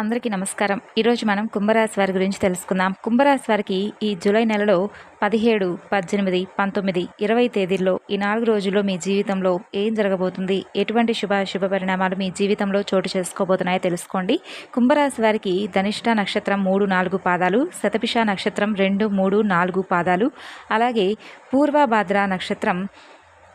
అందరికీ నమస్కారం. ఈరోజు మనం కుంభరాశి వారి గురించి తెలుసుకుందాం. కుంభరాశి వారికి ఈ జూలై నెలలో పదిహేడు పద్దెనిమిది పంతొమ్మిది ఇరవై తేదీల్లో ఈ నాలుగు రోజుల్లో మీ జీవితంలో ఏం జరగబోతుంది? ఎటువంటి శుభ శుభ పరిణామాలు మీ జీవితంలో చోటు చేసుకోబోతున్నాయో తెలుసుకోండి. కుంభరాశి వారికి ధనిష్ట నక్షత్రం మూడు నాలుగు పాదాలు శతపిష నక్షత్రం రెండు మూడు నాలుగు పాదాలు అలాగే పూర్వభాద్ర నక్షత్రం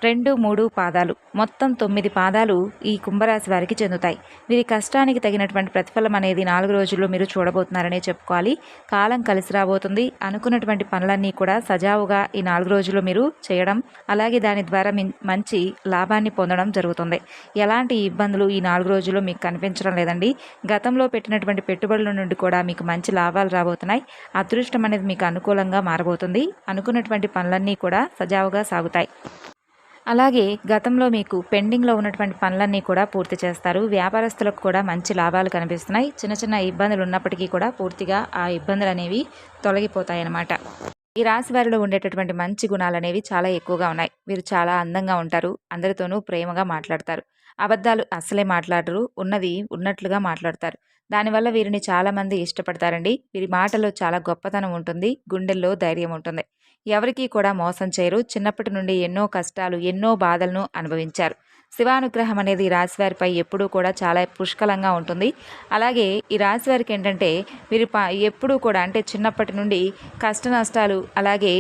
రెండు మూడు పాదాలు. మొత్తం తొమ్మిది పాదాలు ఈ కుంభరాశి వారికి చెందుతాయి. వీరి కష్టానికి తగినటువంటి ప్రతిఫలం అనేది నాలుగు రోజుల్లో మీరు చూడబోతున్నారనే చెప్పుకోవాలి. కాలం కలిసి రాబోతుంది. అనుకున్నటువంటి పనులన్నీ కూడా సజావుగా ఈ నాలుగు రోజుల్లో మీరు చేయడం అలాగే దాని ద్వారా మంచి లాభాన్ని పొందడం జరుగుతుంది. ఎలాంటి ఇబ్బందులు ఈ నాలుగు రోజుల్లో మీకు కనిపించడం లేదండి. గతంలో పెట్టినటువంటి పెట్టుబడుల నుండి కూడా మీకు మంచి లాభాలు రాబోతున్నాయి. అదృష్టం అనేది మీకు అనుకూలంగా మారబోతుంది. అనుకున్నటువంటి పనులన్నీ కూడా సజావుగా సాగుతాయి. అలాగే గతంలో మీకు పెండింగ్లో ఉన్నటువంటి పనులన్నీ కూడా పూర్తి చేస్తారు. వ్యాపారస్తులకు కూడా మంచి లాభాలు కనిపిస్తున్నాయి. చిన్న చిన్న ఇబ్బందులు ఉన్నప్పటికీ కూడా పూర్తిగా ఆ ఇబ్బందులు అనేవి తొలగిపోతాయి అన్నమాట ఈ రాశి వారిలో ఉండేటటువంటి మంచి గుణాలు అనేవి చాలా ఎక్కువగా ఉన్నాయి. వీరు చాలా అందంగా ఉంటారు. అందరితోనూ ప్రేమగా మాట్లాడతారు. అబద్ధాలు అసలే మాట్లాడరు. ఉన్నది ఉన్నట్లుగా మాట్లాడతారు. దానివల్ల వీరిని చాలామంది ఇష్టపడతారండి. వీరి మాటలో చాలా గొప్పతనం ఉంటుంది. గుండెల్లో ధైర్యం ఉంటుంది. ఎవరికీ కూడా మోసం చేయరు. చిన్నప్పటి నుండి ఎన్నో కష్టాలు ఎన్నో బాధలను అనుభవించారు. శివానుగ్రహం అనేది రాశివారిపై ఎప్పుడూ కూడా చాలా పుష్కలంగా ఉంటుంది. అలాగే ఈ రాశివారికి ఏంటంటే వీరి ప ఎప్పుడూ కూడా అంటే చిన్నప్పటి నుండి కష్ట నష్టాలు అలాగే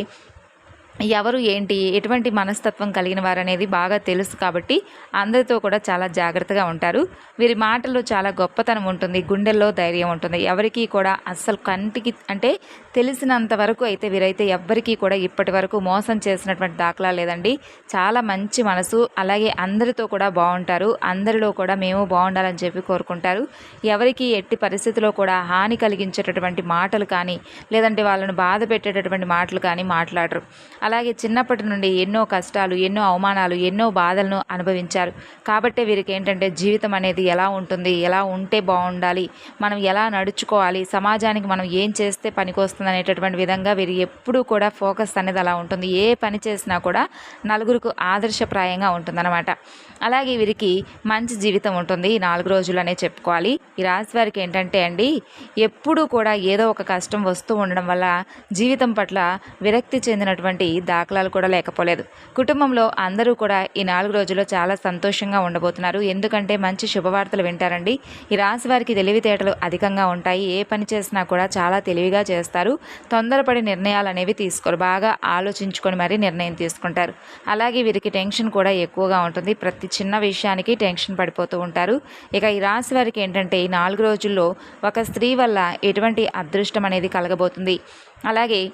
ఎవరు ఏంటి ఎటువంటి మనస్తత్వం కలిగిన వారు అనేది బాగా తెలుసు కాబట్టి అందరితో కూడా చాలా జాగ్రత్తగా ఉంటారు. వీరి మాటల్లో చాలా గొప్పతనం ఉంటుంది గుండెల్లో ధైర్యం ఉంటుంది. ఎవరికీ కూడా అస్సలు కంటికి అంటే తెలిసినంత వరకు అయితే వీరైతే ఎవ్వరికీ కూడా ఇప్పటి వరకు మోసం చేసినటువంటి దాఖలా లేదండి. చాలా మంచి మనసు అలాగే అందరితో కూడా బాగుంటారు. అందరిలో కూడా మేము బాగుండాలని చెప్పి కోరుకుంటారు. ఎవరికి ఎట్టి పరిస్థితిలో కూడా హాని కలిగించేటటువంటి మాటలు కానీ లేదంటే వాళ్ళను బాధ పెట్టేటటువంటి మాటలు కానీ మాట్లాడరు. అలాగే చిన్నప్పటి నుండి ఎన్నో కష్టాలు ఎన్నో అవమానాలు ఎన్నో బాధలను అనుభవించారు. కాబట్టే వీరికి ఏంటంటే జీవితం అనేది ఎలా ఉంటుంది ఎలా ఉంటే బాగుండాలి మనం ఎలా నడుచుకోవాలి సమాజానికి మనం ఏం చేస్తే పనికొస్తుంది అనేటటువంటి విధంగా వీరు ఎప్పుడూ కూడా ఫోకస్ అనేది అలా ఉంటుంది. ఏ పని చేసినా కూడా నలుగురికి ఆదర్శప్రాయంగా ఉంటుందన్నమాట. అలాగే వీరికి మంచి జీవితం ఉంటుంది. ఈ నాలుగు రోజులు అనే చెప్పుకోవాలి. ఈ రాశి వారికి ఏంటంటే అండి ఎప్పుడూ కూడా ఏదో ఒక కష్టం వస్తూ ఉండడం వల్ల జీవితం పట్ల విరక్తి చెందినటువంటి దాఖలాలు కూడా లేకపోలేదు. కుటుంబంలో అందరూ కూడా ఈ నాలుగు రోజుల్లో చాలా సంతోషంగా ఉండబోతున్నారు. ఎందుకంటే మంచి శుభవార్తలు వింటారండి. ఈ రాశి వారికి తెలివితేటలు అధికంగా ఉంటాయి. ఏ పని చేసినా కూడా చాలా తెలివిగా చేస్తారు. తొందరపడి నిర్ణయాలు అనేవి తీసుకోరు. బాగా ఆలోచించుకొని మరీ నిర్ణయం తీసుకుంటారు. అలాగే వీరికి టెన్షన్ కూడా ఎక్కువగా ఉంటుంది. ప్రతి చిన్న విషయానికి టెన్షన్ పడిపోతూ ఉంటారు. ఇక ఈ రాశి వారికి ఏంటంటే ఈ నాలుగు రోజుల్లో ఒక స్త్రీ వల్ల ఎటువంటి అదృష్టం అనేది కలగబోతుంది. అలాగే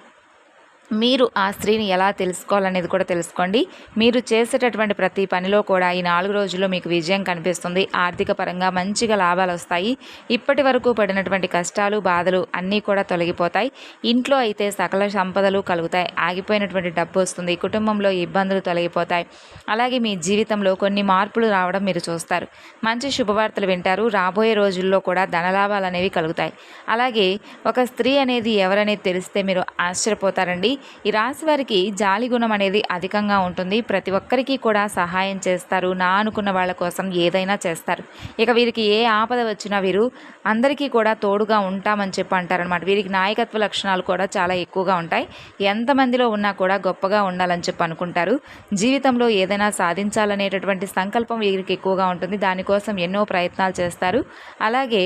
మీరు ఆ స్త్రీని ఎలా తెలుసుకోవాలనేది కూడా తెలుసుకోండి. మీరు చేసేటటువంటి ప్రతి పనిలో కూడా ఈ నాలుగు రోజుల్లో మీకు విజయం కనిపిస్తుంది. ఆర్థిక పరంగా మంచిగా లాభాలు వస్తాయి. ఇప్పటి వరకు పడినటువంటి కష్టాలు బాధలు అన్నీ కూడా తొలగిపోతాయి. ఇంట్లో అయితే సకల సంపదలు కలుగుతాయి. ఆగిపోయినటువంటి డబ్బు వస్తుంది. కుటుంబంలో ఇబ్బందులు తొలగిపోతాయి. అలాగే మీ జీవితంలో కొన్ని మార్పులు రావడం మీరు చూస్తారు. మంచి శుభవార్తలు వింటారు. రాబోయే రోజుల్లో కూడా ధనలాభాలు అనేవి కలుగుతాయి. అలాగే ఒక స్త్రీ అనేది ఎవరనేది తెలిస్తే మీరు ఆశ్చర్యపోతారండి. ఈ రాశి వారికి జాలి గుణం అనేది అధికంగా ఉంటుంది. ప్రతి ఒక్కరికి కూడా సహాయం చేస్తారు. నా అనుకున్న వాళ్ళ కోసం ఏదైనా చేస్తారు. ఇక వీరికి ఏ ఆపద వచ్చినా వీరు అందరికీ కూడా తోడుగా ఉంటామని చెప్పి అంటారనమాట వీరికి నాయకత్వ లక్షణాలు కూడా చాలా ఎక్కువగా ఉంటాయి. ఎంతమందిలో ఉన్నా కూడా గొప్పగా ఉండాలని చెప్పి అనుకుంటారు. జీవితంలో ఏదైనా సాధించాలనేటటువంటి సంకల్పం వీరికి ఎక్కువగా ఉంటుంది. దానికోసం ఎన్నో ప్రయత్నాలు చేస్తారు. అలాగే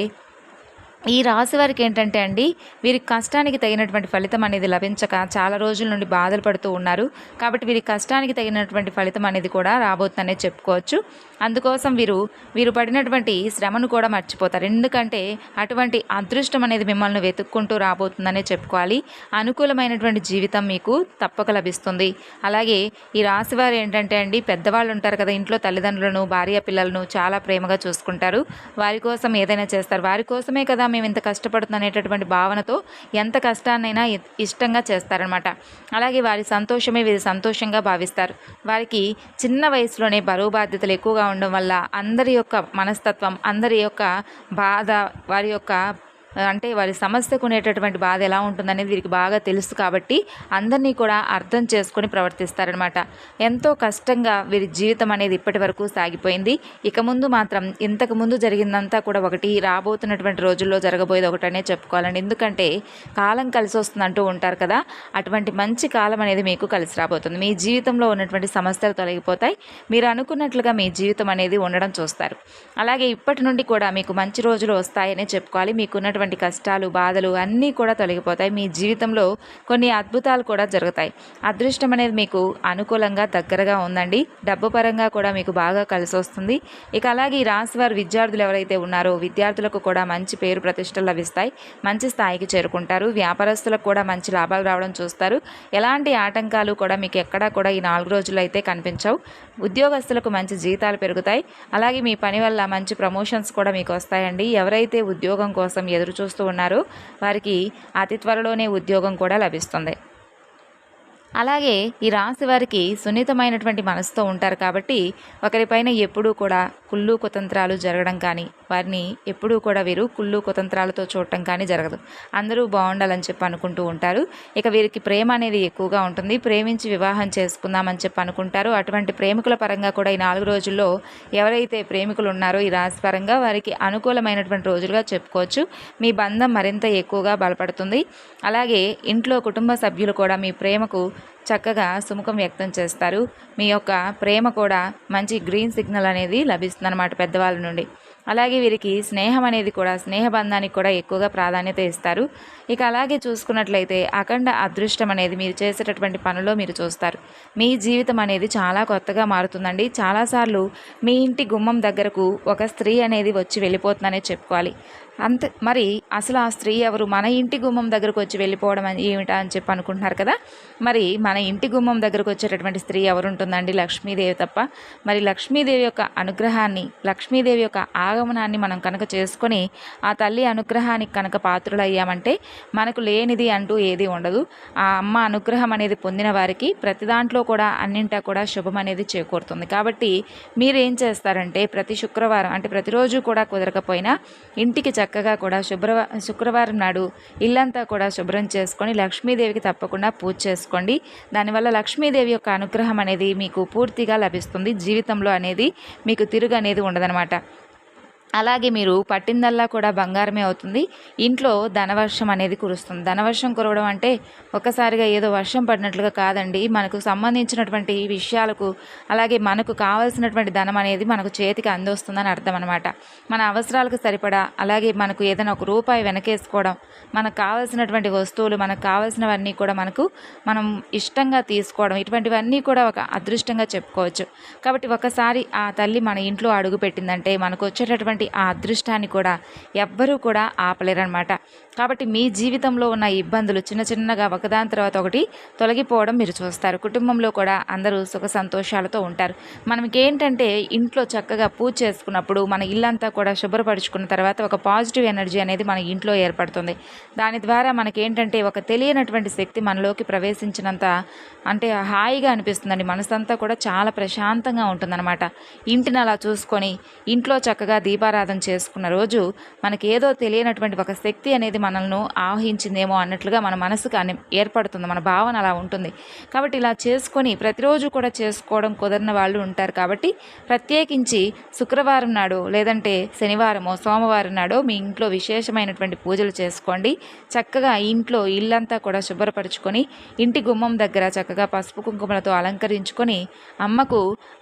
ఈ రాశి వారికి ఏంటంటే అండి వీరి కష్టానికి తగినటువంటి ఫలితం అనేది లభించక చాలా రోజుల నుండి బాధలు పడుతూ ఉన్నారు. కాబట్టి వీరి కష్టానికి తగినటువంటి ఫలితం అనేది కూడా రాబోతుందనే చెప్పుకోవచ్చు. అందుకోసం వీరు వీరు పడినటువంటి శ్రమను కూడా మర్చిపోతారు. ఎందుకంటే అటువంటి అదృష్టం అనేది మిమ్మల్ని వెతుక్కుంటూ రాబోతుందనే చెప్పుకోవాలి. అనుకూలమైనటువంటి జీవితం మీకు తప్పక లభిస్తుంది. అలాగే ఈ రాశి వారు ఏంటంటే అండి పెద్దవాళ్ళు ఉంటారు కదా ఇంట్లో తల్లిదండ్రులను భార్య పిల్లలను చాలా ప్రేమగా చూసుకుంటారు. వారి కోసం ఏదైనా చేస్తారు. వారి కోసమే కదా మేము ఇంత కష్టపడుతున్నాం అనేటటువంటి భావనతో ఎంత కష్టాన్నైనా ఇష్టంగా చేస్తారనమాట అలాగే వారి సంతోషమే వీరి సంతోషంగా భావిస్తారు. వారికి చిన్న వయసులోనే బరువు బాధ్యతలు ఎక్కువగా ఉండడం వల్ల అందరి యొక్క మనస్తత్వం అందరి యొక్క బాధ వారి యొక్క అంటే వారి సమస్యకు ఉండేటటువంటి బాధ ఎలా ఉంటుందనేది వీరికి బాగా తెలుసు కాబట్టి అందరినీ కూడా అర్థం చేసుకొని ప్రవర్తిస్తారనమాట ఎంతో కష్టంగా వీరి జీవితం అనేది ఇప్పటి వరకు సాగిపోయింది. ఇక ముందు మాత్రం ఇంతకు ముందు జరిగిందంతా కూడా ఒకటి రాబోతున్నటువంటి రోజుల్లో జరగబోయేది ఒకటనే చెప్పుకోవాలండి. ఎందుకంటే కాలం కలిసి వస్తుంది అంటూ ఉంటారు కదా అటువంటి మంచి కాలం అనేది మీకు కలిసి రాబోతుంది. మీ జీవితంలో ఉన్నటువంటి సమస్యలు తొలగిపోతాయి. మీరు అనుకున్నట్లుగా మీ జీవితం అనేది ఉండడం చూస్తారు. అలాగే ఇప్పటి నుండి కూడా మీకు మంచి రోజులు వస్తాయనే చెప్పుకోవాలి. మీకున్నటువంటి ఉన్నటువంటి కష్టాలు బాధలు అన్నీ కూడా తొలగిపోతాయి. మీ జీవితంలో కొన్ని అద్భుతాలు కూడా జరుగుతాయి. అదృష్టం అనేది మీకు అనుకూలంగా దగ్గరగా ఉందండి. డబ్బు పరంగా కూడా మీకు బాగా కలిసి వస్తుంది. ఇక అలాగే ఈ రాశి వారి విద్యార్థులు ఎవరైతే ఉన్నారో విద్యార్థులకు కూడా మంచి పేరు ప్రతిష్టలు లభిస్తాయి. మంచి స్థాయికి చేరుకుంటారు. వ్యాపారస్తులకు కూడా మంచి లాభాలు రావడం చూస్తారు. ఎలాంటి ఆటంకాలు కూడా మీకు ఎక్కడా కూడా ఈ నాలుగు రోజులు అయితే కనిపించవు. ఉద్యోగస్తులకు మంచి జీతాలు పెరుగుతాయి. అలాగే మీ పని వల్ల మంచి ప్రమోషన్స్ కూడా మీకు వస్తాయండి. ఎవరైతే ఉద్యోగం కోసం ఎదురు చూస్తూ ఉన్నారో వారికి అతి త్వరలోనే ఉద్యోగం కూడా లభిస్తుంది. అలాగే ఈ రాశి వారికి సున్నితమైనటువంటి మనసుతో ఉంటారు కాబట్టి ఒకరిపైన ఎప్పుడూ కూడా కుళ్ళు కుతంత్రాలు జరగడం కానీ వారిని ఎప్పుడూ కూడా వీరు కుళ్ళు కుతంత్రాలతో చూడటం కానీ జరగదు. అందరూ బాగుండాలని చెప్పి అనుకుంటూ ఉంటారు. ఇక వీరికి ప్రేమ అనేది ఎక్కువగా ఉంటుంది. ప్రేమించి వివాహం చేసుకుందామని చెప్పి అనుకుంటారు. అటువంటి ప్రేమికుల పరంగా కూడా ఈ నాలుగు రోజుల్లో ఎవరైతే ప్రేమికులు ఉన్నారో ఈ రాశి పరంగా వారికి అనుకూలమైనటువంటి రోజులుగా చెప్పుకోవచ్చు. మీ బంధం మరింత ఎక్కువగా బలపడుతుంది. అలాగే ఇంట్లో కుటుంబ సభ్యులు కూడా మీ ప్రేమకు చక్కగా సుముఖం వ్యక్తం చేస్తారు. మీ యొక్క ప్రేమ కూడా మంచి గ్రీన్ సిగ్నల్ అనేది లభిస్తుంది అన్నమాట పెద్దవాళ్ళ నుండి. అలాగే వీరికి స్నేహం అనేది కూడా స్నేహబంధానికి కూడా ఎక్కువగా ప్రాధాన్యత ఇస్తారు. ఇక అలాగే చూసుకున్నట్లయితే అఖండ అదృష్టం అనేది మీరు చేసేటటువంటి పనిలో మీరు చూస్తారు. మీ జీవితం అనేది చాలా కొత్తగా మారుతుందండి. చాలాసార్లు మీ ఇంటి గుమ్మం దగ్గరకు ఒక స్త్రీ అనేది వచ్చి వెళ్ళిపోతుందనే చెప్పుకోవాలి. అంత. మరి అసలు ఆ స్త్రీ ఎవరు? మన ఇంటి గుమ్మం దగ్గరకు వచ్చి వెళ్ళిపోవడం అని ఏమిటా అని చెప్పి అనుకుంటున్నారు కదా. మరి మన ఇంటి గుమ్మం దగ్గరకు వచ్చేటటువంటి స్త్రీ ఎవరు ఉంటుందండి లక్ష్మీదేవి తప్ప. మరి లక్ష్మీదేవి యొక్క అనుగ్రహాన్ని లక్ష్మీదేవి యొక్క ఆగమనాన్ని మనం కనుక చేసుకొని ఆ తల్లి అనుగ్రహానికి కనుక పాత్రులయ్యామంటే మనకు లేనిది అంటూ ఏది ఉండదు. ఆ అమ్మ అనుగ్రహం అనేది పొందిన వారికి ప్రతి దాంట్లో కూడా అన్నింటా కూడా శుభం అనేది చేకూరుతుంది. కాబట్టి మీరు ఏం చేస్తారంటే ప్రతి శుక్రవారం అంటే ప్రతిరోజు కూడా కుదరకపోయినా ఇంటికి చక్కగా కూడా శుభ్రవ శుక్రవారం నాడు ఇల్లంతా కూడా శుభ్రం చేసుకొని లక్ష్మీదేవికి తప్పకుండా పూజ చేసుకోండి. దానివల్ల లక్ష్మీదేవి యొక్క అనుగ్రహం అనేది మీకు పూర్తిగా లభిస్తుంది. జీవితంలో అనేది మీకు తిరుగు అనేది ఉండదనమాట అలాగే మీరు పట్టిందల్లా కూడా బంగారమే అవుతుంది. ఇంట్లో ధనవర్షం అనేది కురుస్తుంది. ధనవర్షం కురవడం అంటే ఒక్కసారిగా ఏదో వర్షం పడినట్లుగా కాదండి. మనకు సంబంధించినటువంటి విషయాలకు అలాగే మనకు కావాల్సినటువంటి ధనం అనేది మనకు చేతికి అందొస్తుందని అర్థం అనమాట మన అవసరాలకు సరిపడా అలాగే మనకు ఏదైనా ఒక రూపాయి వెనకేసుకోవడం మనకు కావాల్సినటువంటి వస్తువులు మనకు కావాల్సినవన్నీ కూడా మనకు మనం ఇష్టంగా తీసుకోవడం ఇటువంటివన్నీ కూడా ఒక అదృష్టంగా చెప్పుకోవచ్చు. కాబట్టి ఒకసారి ఆ తల్లి మన ఇంట్లో అడుగు పెట్టిందంటే మనకు వచ్చేటటువంటి ఉన్నటువంటి ఆ అదృష్టాన్ని కూడా ఎవ్వరూ కూడా ఆపలేరనమాట కాబట్టి మీ జీవితంలో ఉన్న ఇబ్బందులు చిన్న చిన్నగా ఒకదాని తర్వాత ఒకటి తొలగిపోవడం మీరు చూస్తారు. కుటుంబంలో కూడా అందరూ సుఖ సంతోషాలతో ఉంటారు. మనకేంటంటే ఇంట్లో చక్కగా పూజ చేసుకున్నప్పుడు మన ఇల్లంతా కూడా శుభ్రపరుచుకున్న తర్వాత ఒక పాజిటివ్ ఎనర్జీ అనేది మన ఇంట్లో ఏర్పడుతుంది. దాని ద్వారా మనకేంటంటే ఒక తెలియనటువంటి శక్తి మనలోకి ప్రవేశించినంత అంటే హాయిగా అనిపిస్తుందండి. మనసంతా కూడా చాలా ప్రశాంతంగా ఉంటుందన్నమాట. ఇంటిని అలా చూసుకొని ఇంట్లో చక్కగా దీపారాధన చేసుకున్న రోజు మనకేదో తెలియనటువంటి ఒక శక్తి అనేది మనల్ని ఆవహించిందేమో అన్నట్లుగా మన మనసుకు అని ఏర్పడుతుంది. మన భావన అలా ఉంటుంది. కాబట్టి ఇలా చేసుకొని ప్రతిరోజు కూడా చేసుకోవడం కుదరిన వాళ్ళు ఉంటారు కాబట్టి ప్రత్యేకించి శుక్రవారం నాడు లేదంటే శనివారమో సోమవారం నాడో మీ ఇంట్లో విశేషమైనటువంటి పూజలు చేసుకోండి. చక్కగా ఇంట్లో ఇల్లంతా కూడా శుభ్రపరచుకొని ఇంటి గుమ్మం దగ్గర చక్కగా పసుపు కుంకుమలతో అలంకరించుకొని అమ్మకు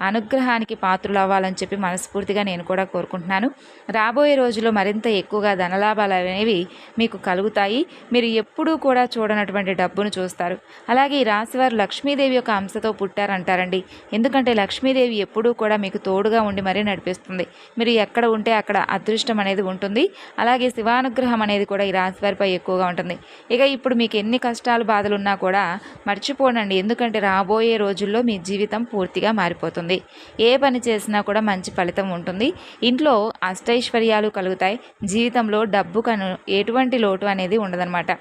అనుగ్రహానికి పాత్రలు అవ్వాలని చెప్పి మనస్ఫూర్తిగా నేను కూడా కోరుకుంటున్నాను. రాబోయే రోజుల్లో మరింత ఎక్కువగా ధనలాభాలు అనేవి మీకు కలుగుతాయి. మీరు ఎప్పుడూ కూడా చూడనటువంటి డబ్బును చూస్తారు. అలాగే ఈ రాశివారు లక్ష్మీదేవి యొక్క అంశతో పుట్టారంటారండి. ఎందుకంటే లక్ష్మీదేవి ఎప్పుడూ కూడా మీకు తోడుగా ఉండి మరీ నడిపిస్తుంది. మీరు ఎక్కడ ఉంటే అక్కడ అదృష్టం అనేది ఉంటుంది. అలాగే శివానుగ్రహం అనేది కూడా ఈ రాశివారిపై ఎక్కువగా ఉంటుంది. ఇక ఇప్పుడు మీకు ఎన్ని కష్టాలు బాధలు ఉన్నా కూడా మర్చిపోనండి. ఎందుకంటే రాబోయే రోజుల్లో మీ జీవితం పూర్తిగా మారిపోతుంది. ఏ పని చేసినా కూడా మంచి ఫలితం ఉంటుంది. ఇంట్లో అష్టైశ్వర్యాలు కలుగుతాయి. జీవితంలో డబ్బు కను ఎటువంటి లోటు అనేది ఉండదన్నమాట.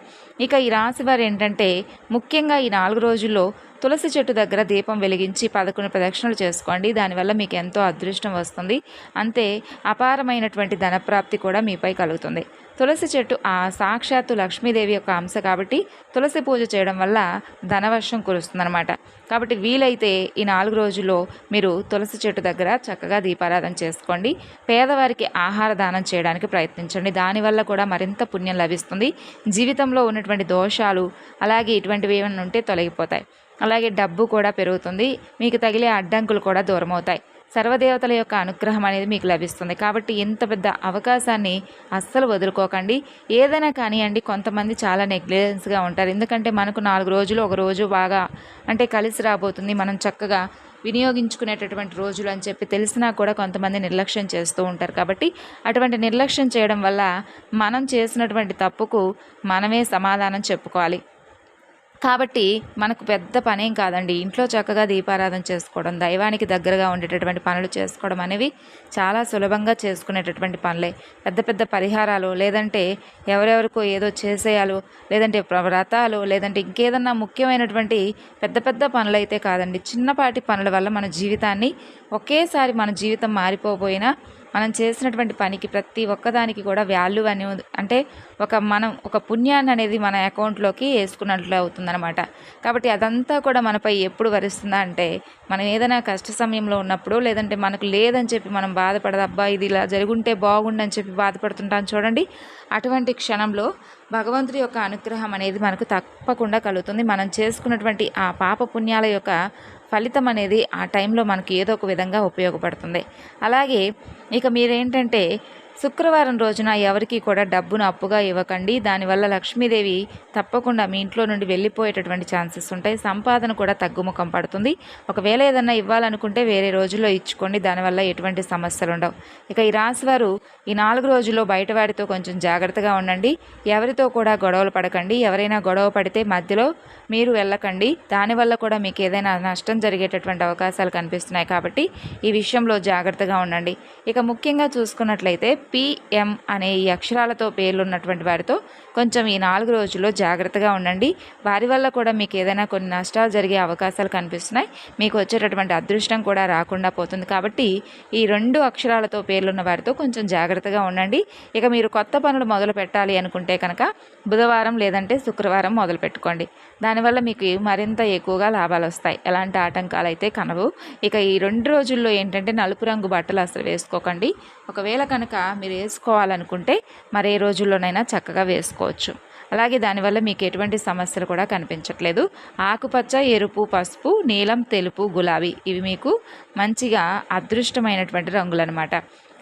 ఇక ఈ రాశి వారు ఏంటంటే ముఖ్యంగా ఈ నాలుగు రోజుల్లో తులసి చెట్టు దగ్గర దీపం వెలిగించి పదకొండు ప్రదక్షిణలు చేసుకోండి. దానివల్ల మీకు ఎంతో అదృష్టం వస్తుంది. అంతే అపారమైనటువంటి ధనప్రాప్తి కూడా మీపై కలుగుతుంది. తులసి చెట్టు ఆ సాక్షాత్తు లక్ష్మీదేవి యొక్క అంశ కాబట్టి తులసి పూజ చేయడం వల్ల ధనవర్షం కురుస్తుందన్నమాట. కాబట్టి వీలైతే ఈ నాలుగు రోజుల్లో మీరు తులసి చెట్టు దగ్గర చక్కగా దీపారాధన చేసుకోండి. పేదవారికి ఆహార దానం చేయడానికి ప్రయత్నించండి. దానివల్ల కూడా మరింత పుణ్యం లభిస్తుంది. జీవితంలో ఉన్నటువంటి దోషాలు అలాగే ఇటువంటివి ఏమైనా ఉంటే తొలగిపోతాయి. అలాగే డబ్బు కూడా పెరుగుతుంది. మీకు తగిలే అడ్డంకులు కూడా దూరమవుతాయి. సర్వదేవతల యొక్క అనుగ్రహం అనేది మీకు లభిస్తుంది. కాబట్టి ఇంత పెద్ద అవకాశాన్ని అస్సలు వదులుకోకండి. ఏదైనా కానివ్వండి కొంతమంది చాలా నెగ్లిజెన్స్గా ఉంటారు. ఎందుకంటే మనకు నాలుగు రోజులు ఒక రోజు బాగా అంటే కలిసి రాబోతుంది. మనం చక్కగా వినియోగించుకునేటటువంటి రోజులు అని చెప్పి తెలిసినా కూడా కొంతమంది నిర్లక్ష్యం చేస్తూ ఉంటారు. కాబట్టి అటువంటి నిర్లక్ష్యం చేయడం వల్ల మనం చేసినటువంటి తప్పుకు మనమే సమాధానం చెప్పుకోవాలి. కాబట్టి మనకు పెద్ద పనేం కాదండి. ఇంట్లో చక్కగా దీపారాధన చేసుకోవడం దైవానికి దగ్గరగా ఉండేటటువంటి పనులు చేసుకోవడం అనేవి చాలా సులభంగా చేసుకునేటటువంటి పనులే. పెద్ద పెద్ద పరిహారాలు లేదంటే ఎవరెవరికో ఏదో చేసేయాలో లేదంటే వ్రతాలు లేదంటే ఇంకేదన్నా ముఖ్యమైనటువంటి పెద్ద పెద్ద పనులు అయితే కాదండి. చిన్నపాటి పనుల వల్ల మన జీవితాన్ని ఒకేసారి మన జీవితం మారిపోబోయినా మనం చేసినటువంటి పనికి ప్రతి ఒక్కదానికి కూడా వాల్యూ అని అంటే ఒక మనం ఒక పుణ్యాన్ని అనేది మన అకౌంట్లోకి వేసుకున్నట్లు అవుతుందన్నమాట. కాబట్టి అదంతా కూడా మనపై ఎప్పుడు వరిస్తుందా అంటే మనం ఏదైనా కష్ట సమయంలో ఉన్నప్పుడు లేదంటే మనకు లేదని చెప్పి మనం బాధపడదు అబ్బా ఇది ఇలా జరుగుంటే బాగుండని చెప్పి బాధపడుతుంటాం చూడండి. అటువంటి క్షణంలో భగవంతుడి యొక్క అనుగ్రహం అనేది మనకు తప్పకుండా కలుగుతుంది. మనం చేసుకున్నటువంటి ఆ పాప పుణ్యాల యొక్క ఫలితం అనేది ఆ టైంలో మనకి ఏదో ఒక విధంగా ఉపయోగపడుతుంది. అలాగే ఇక మీరేంటంటే శుక్రవారం రోజున ఎవరికి కూడా డబ్బును అప్పుగా ఇవ్వకండి. దానివల్ల లక్ష్మీదేవి తప్పకుండా మీ ఇంట్లో నుండి వెళ్ళిపోయేటటువంటి ఛాన్సెస్ ఉంటాయి. సంపాదన కూడా తగ్గుముఖం పడుతుంది. ఒకవేళ ఏదన్నా ఇవ్వాలనుకుంటే వేరే రోజుల్లో ఇచ్చుకోండి. దానివల్ల ఎటువంటి సమస్యలు ఉండవు. ఇక ఈ రాశివారు ఈ నాలుగు రోజుల్లో బయటవాడితో కొంచెం జాగ్రత్తగా ఉండండి. ఎవరితో కూడా గొడవలు పడకండి. ఎవరైనా గొడవ పడితే మధ్యలో మీరు వెళ్ళకండి. దానివల్ల కూడా మీకు ఏదైనా నష్టం జరిగేటటువంటి అవకాశాలు కనిపిస్తున్నాయి కాబట్టి ఈ విషయంలో జాగ్రత్తగా ఉండండి. ఇక ముఖ్యంగా చూసుకున్నట్లయితే పిఎం అనే ఈ అక్షరాలతో పేర్లున్నటువంటి వారితో కొంచెం ఈ నాలుగు రోజుల్లో జాగ్రత్తగా ఉండండి. వారి వల్ల కూడా మీకు ఏదైనా కొన్ని నష్టాలు జరిగే అవకాశాలు కనిపిస్తున్నాయి. మీకు వచ్చేటటువంటి అదృష్టం కూడా రాకుండా పోతుంది. కాబట్టి ఈ రెండు అక్షరాలతో పేర్లున్న వారితో కొంచెం జాగ్రత్తగా ఉండండి. ఇక మీరు కొత్త పనులు మొదలు పెట్టాలి అనుకుంటే కనుక బుధవారం లేదంటే శుక్రవారం మొదలు పెట్టుకోండి. దానివల్ల మీకు మరింత ఎక్కువగా లాభాలు వస్తాయి. ఎలాంటి ఆటంకాలు అయితే కనవు ఇక ఈ రెండు రోజుల్లో ఏంటంటే నలుపు రంగు బట్టలు అసలు వేసుకోకండి. ఒకవేళ కనుక మీరు వేసుకోవాలనుకుంటే మరే రోజుల్లోనైనా చక్కగా వేసుకోవచ్చు. అలాగే దానివల్ల మీకు ఎటువంటి సమస్యలు కూడా కనిపించట్లేదు. ఆకుపచ్చ ఎరుపు పసుపు నీలం తెలుపు గులాబీ ఇవి మీకు మంచిగా అదృష్టమైనటువంటి రంగులు అనమాట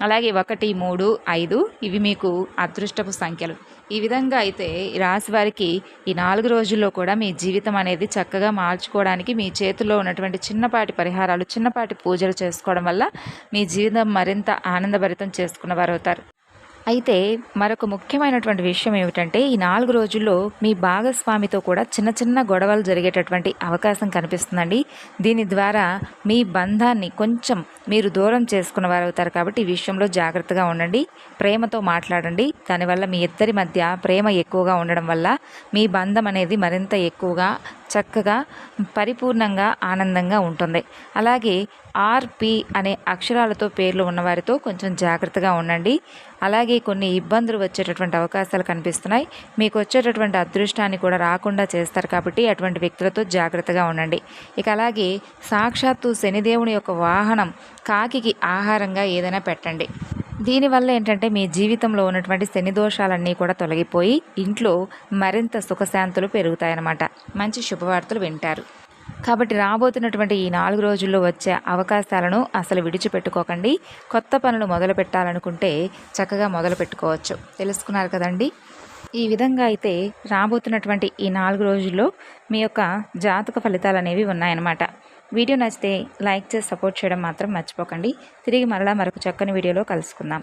అలాగే ఒకటి మూడు ఐదు ఇవి మీకు అదృష్టపు సంఖ్యలు. ఈ విధంగా అయితే రాశి వారికి ఈ నాలుగు రోజుల్లో కూడా మీ జీవితం అనేది చక్కగా మార్చుకోవడానికి మీ చేతుల్లో ఉన్నటువంటి చిన్నపాటి పరిహారాలు చిన్నపాటి పూజలు చేసుకోవడం వల్ల మీ జీవితం మరింత ఆనందభరితం చేసుకున్నవారు అవుతారు. అయితే మరొక ముఖ్యమైనటువంటి విషయం ఏమిటంటే ఈ నాలుగు రోజుల్లో మీ భాగస్వామితో కూడా చిన్న చిన్న గొడవలు జరిగేటటువంటి అవకాశం కనిపిస్తుందండి. దీని ద్వారా మీ బంధాన్ని కొంచెం మీరు దూరం చేసుకున్న వారు అవుతారు కాబట్టి ఈ విషయంలో జాగ్రత్తగా ఉండండి. ప్రేమతో మాట్లాడండి. దానివల్ల మీ ఇద్దరి మధ్య ప్రేమ ఎక్కువగా ఉండడం వల్ల మీ బంధం అనేది మరింత ఎక్కువగా చక్కగా పరిపూర్ణంగా ఆనందంగా ఉంటుంది. అలాగే ఆర్పి అనే అక్షరాలతో పేర్లు ఉన్నవారితో కొంచెం జాగ్రత్తగా ఉండండి. అలాగే కొన్ని ఇబ్బందులు వచ్చేటటువంటి అవకాశాలు కనిపిస్తున్నాయి. మీకు వచ్చేటటువంటి అదృష్టాన్ని కూడా రాకుండా చేస్తారు కాబట్టి అటువంటి వ్యక్తులతో జాగ్రత్తగా ఉండండి. ఇక అలాగే సాక్షాత్తు శనిదేవుని యొక్క వాహనం కాకికి ఆహారంగా ఏదైనా పెట్టండి. దీనివల్ల ఏంటంటే మీ జీవితంలో ఉన్నటువంటి శని దోషాలన్నీ కూడా తొలగిపోయి ఇంట్లో మరింత సుఖశాంతులు పెరుగుతాయన్నమాట. మంచి శుభవార్తలు వింటారు. కాబట్టి రాబోతున్నటువంటి ఈ నాలుగు రోజుల్లో వచ్చే అవకాశాలను అసలు విడిచిపెట్టుకోకండి. కొత్త పనులు మొదలు పెట్టాలనుకుంటే చక్కగా మొదలు పెట్టుకోవచ్చు. తెలుసుకున్నారు కదండి? ఈ విధంగా అయితే రాబోతున్నటువంటి ఈ నాలుగు రోజుల్లో మీ యొక్క జాతక ఫలితాలు అనేవి ఉన్నాయన్నమాట. వీడియో నచ్చితే లైక్ చేసి సపోర్ట్ చేయడం మాత్రం మర్చిపోకండి. తిరిగి మరలా మరొక చక్కని వీడియోలో కలుసుకుందాం.